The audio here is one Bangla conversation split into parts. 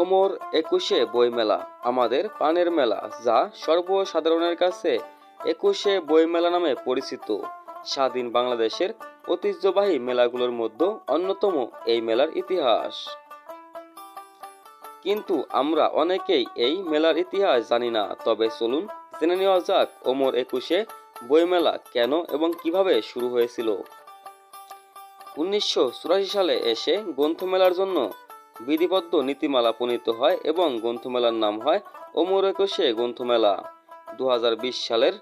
ওমর একুশে বইমেলা, আমাদের পানের মেলা, যা সর্বসাধারণের কাছে একুশে বইমেলা নামে পরিচিত। স্বাধীন বাংলাদেশের ঐতিহ্যবাহী মেলাগুলোর মধ্যে অন্যতম এই মেলার ইতিহাস। কিন্তু আমরা অনেকেই এই মেলার ইতিহাস জানি না, তবে চলুন জেনে নেওয়া যাক ওমর একুশে বইমেলা কেন এবং কীভাবে শুরু হয়েছিল। উনিশশো চুরাশি সালে এসে গ্রন্থমেলার জন্য বিধিবদ্ধ নীতিমালা প্রণীত হয় এবং গ্রন্থমেলার নাম হয় ওমর একুশে গ্রন্থমেলা। দু সালের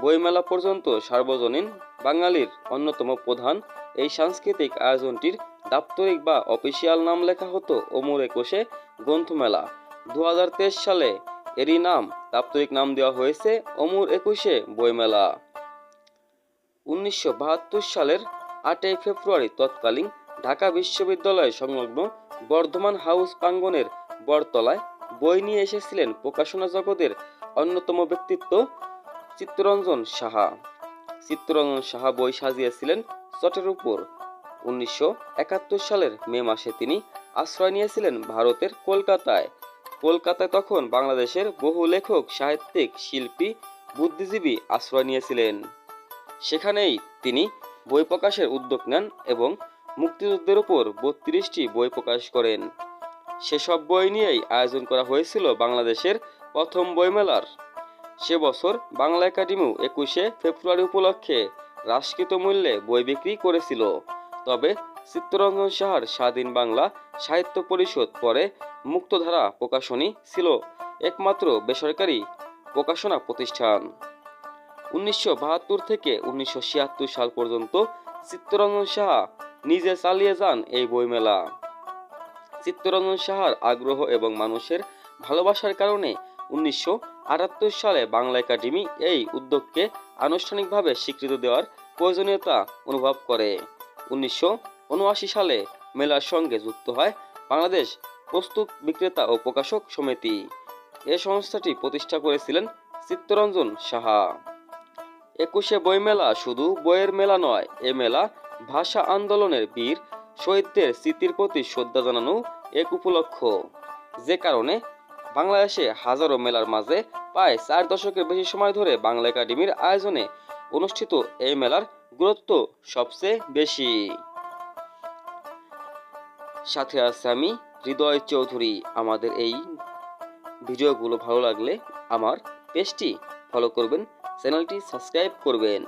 বইমেলা পর্যন্ত সার্বজনীন বাঙালির অন্যতম প্রধান এই সাংস্কৃতিক আয়োজনটির দাপ্তরিক বা অফিসিয়াল নাম লেখা হতো ওমর একুশে গ্রন্থমেলা। দু হাজার তেইশ সালে এরই নাম, দাপ্তরিক নাম দেওয়া হয়েছে অমর একুশে বইমেলা। উনিশশো বাহাত্তর সালের আটই ফেব্রুয়ারি তৎকালীন ঢাকা বিশ্ববিদ্যালয় সংলগ্ন বর্ধমান হাউস প্রাঙ্গণের বটতলায় বই নিয়ে এসেছিলেন প্রকাশনা জগতের অন্যতম ব্যক্তিত্ব চিত্তরঞ্জন সাহা। চিত্তরঞ্জন সাহা বই সাজিয়েছিলেন চটের উপর। উনিশশো একাত্তর সালের মে মাসে তিনি আশ্রয় নিয়েছিলেন ভারতের কলকাতায়। কলকাতায় তখন বাংলাদেশের বহু লেখক, সাহিত্যিক, শিল্পী, বুদ্ধিজীবী আশ্রয় নিয়েছিলেন। সেখানেই তিনি বই প্রকাশের উদ্যোগ নেন এবং মুক্তিযুদ্ধের উপর বত্রিশটি বই প্রকাশ করেন। সেসব বই নিয়েই আয়োজন করা হয়েছিল বাংলাদেশের প্রথম বইমেলার। সে বছর বাংলা একাডেমিও একুশে ফেব্রুয়ারি উপলক্ষে হ্রাসকৃত মূল্যে বই বিক্রি করেছিল। তবে চিত্তরঞ্জন সাহার স্বাধীন বাংলা সাহিত্য পরিষদ পরে মুক্তধারা প্রকাশনী ছিল একমাত্র বেসরকারি প্রকাশনা প্রতিষ্ঠান। উনিশশো বাহাত্তর থেকে উনিশশো ছিয়াত্তর সাল পর্যন্ত চিত্তরঞ্জন সাহা নিজে চালিয়ে যান এই বইমেলা। চিত্তরঞ্জন সাহার আগ্রহ এবং মানুষের ভালোবাসার কারণে উনিশশো আটাত্তর সালে বাংলা একাডেমি এই উদ্যোগকে আনুষ্ঠানিকভাবে স্বীকৃতি দেওয়ার প্রয়োজনীয়তা অনুভব করে। উনিশশো উনআশি সালে মেলার সঙ্গে যুক্ত হয় বাংলাদেশ পুস্তক বিক্রেতা ও প্রকাশক সমিতি। এ সংস্থাটি প্রতিষ্ঠা করেছিলেন চিত্তরঞ্জন সাহা। একুশে বইমেলা শুধু বইয়ের মেলা নয়, এ মেলা ভাষা আন্দোলনের বীর শহীদদের স্মৃতির প্রতি শ্রদ্ধা জানানো এক উপলক্ষ। যে কারণে বাংলাদেশে হাজারো মেলার মাঝে প্রায় চার দশকের বেশি সময় ধরে বাংলা একাডেমির আয়োজনে অনুষ্ঠিত এই মেলার গুরুত্ব সবচেয়ে বেশি। সাথে আছে আমি হৃদয় চৌধুরী। আমাদের এই ভিডিওগুলো ভালো লাগলে আমার পেজটি ফলো করবেন, চ্যানেলটি সাবস্ক্রাইব করবেন।